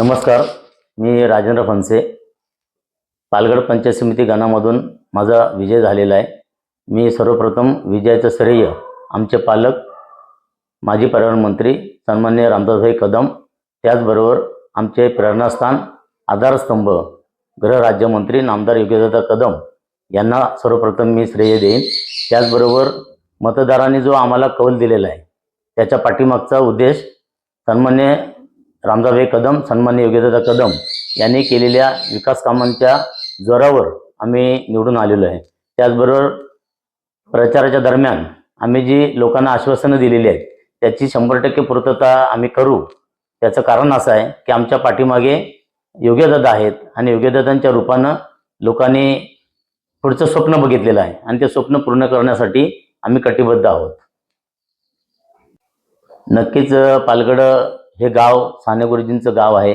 नमस्कार मी राजेंद्र फनसे पालगड पंचायत समिती गणामधून माझा विजय झालेला आहे. मी सर्वप्रथम विजयाचं श्रेय आमचे पालक माजी पर्यावरण मंत्री सन्मान्य रामदासभाई कदम त्याचबरोबर आमचे प्रेरणास्थान आधारस्तंभ गृहराज्यमंत्री नामदार योग्यदादा कदम यांना सर्वप्रथम मी श्रेय देईन. त्याचबरोबर मतदारांनी जो आम्हाला कौल दिलेला आहे त्याच्या पाठीमागचा उद्देश सन्मान्य रामदासभाई कदम सन्मान्य योग्यदादा कदम यांनी केलेल्या विकास कामांच्या जोरावर आम्ही निवडून आलेलो आहे. त्याचबरोबर प्रचाराच्या दरम्यान आम्ही जी लोकांना आश्वासनं दिलेली आहेत त्याची शंभर टक्के पूर्तता आम्ही करू. त्याचं कारण असं आहे की आमच्या पाठीमागे योग्यदादा आहेत आणि योग्यदादांच्या रूपानं लोकांनी पुढचं स्वप्न बघितलेलं आहे आणि ते स्वप्न पूर्ण करण्यासाठी आम्ही कटिबद्ध आहोत. नक्कीच पालगड हे गाव साने गुरुजींचं गाव आहे.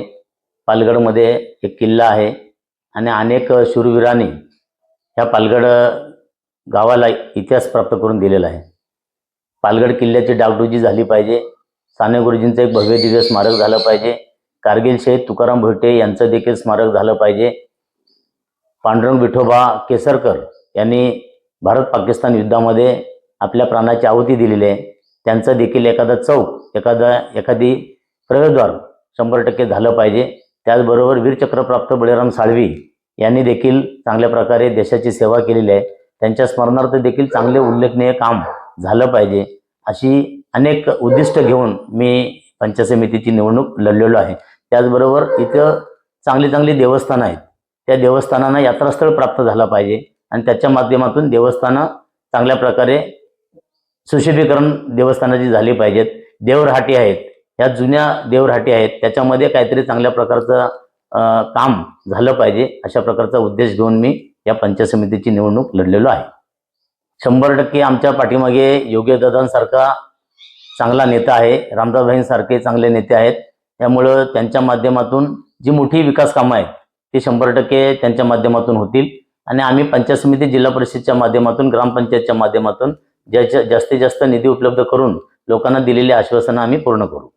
पालगडमध्ये एक किल्ला आहे आणि अनेक शूरवीरांनी ह्या पालगड गावाला इतिहास प्राप्त करून दिलेला आहे. पालगड किल्ल्याची डागडुजी झाली पाहिजे. साने गुरुजींचं एक भव्य दिव्य स्मारक झालं पाहिजे. कारगिल शहीद तुकाराम भोटे यांचं देखील स्मारक झालं पाहिजे. पांडुरंग विठोबा केसरकर यांनी भारत पाकिस्तान युद्धामध्ये आपल्या प्राणाची आहुती दिलेली आहे. त्यांचं देखील एखादा चौक एखादा एखादी प्रवेशद्वार शंभर टक्के झालं पाहिजे. त्याचबरोबर वीरचक्रप्राप्त बळीराम साळवी यांनी देखील चांगल्या प्रकारे देशाची सेवा केलेली आहे. त्यांच्या स्मरणार्थ देखील चांगले उल्लेखनीय काम झालं पाहिजे. अशी अनेक उद्दिष्ट घेऊन मी पंचायत समितीची निवडणूक लढलेलो आहे. त्याचबरोबर इथं चांगली चांगली देवस्थानं आहेत. त्या देवस्थानांना यात्रास्थळ प्राप्त झालं पाहिजे आणि त्याच्या माध्यमातून देवस्थानं चांगल्या प्रकारे सुशोभीकरण देवस्थानाची झाली पाहिजेत. देवरहाटी आहेत. ह्या जुन्या देवरहाटी आहेत त्याच्यामध्ये काहीतरी चांगल्या प्रकारचं काम झालं पाहिजे अशा प्रकारचा उद्देश घेऊन मी या पंचायत समितीची निवडणूक लढलेलो आहे. शंभर टक्के आमच्या पाठीमागे योग्यदादांसारखा चांगला नेता आहे रामदासभाईंसारखे चांगले नेते आहेत. त्यामुळं त्यांच्या माध्यमातून जी मोठी विकास कामं आहेत ती शंभर टक्के त्यांच्या माध्यमातून होतील. आणि आम्ही पंचायत समिती जिल्हा परिषदच्या माध्यमातून ग्रामपंचायतच्या माध्यमातून ज्याच्या जास्तीत जास्त निधी उपलब्ध करून लोकांना दिलेली आश्वासनं आम्ही पूर्ण करू.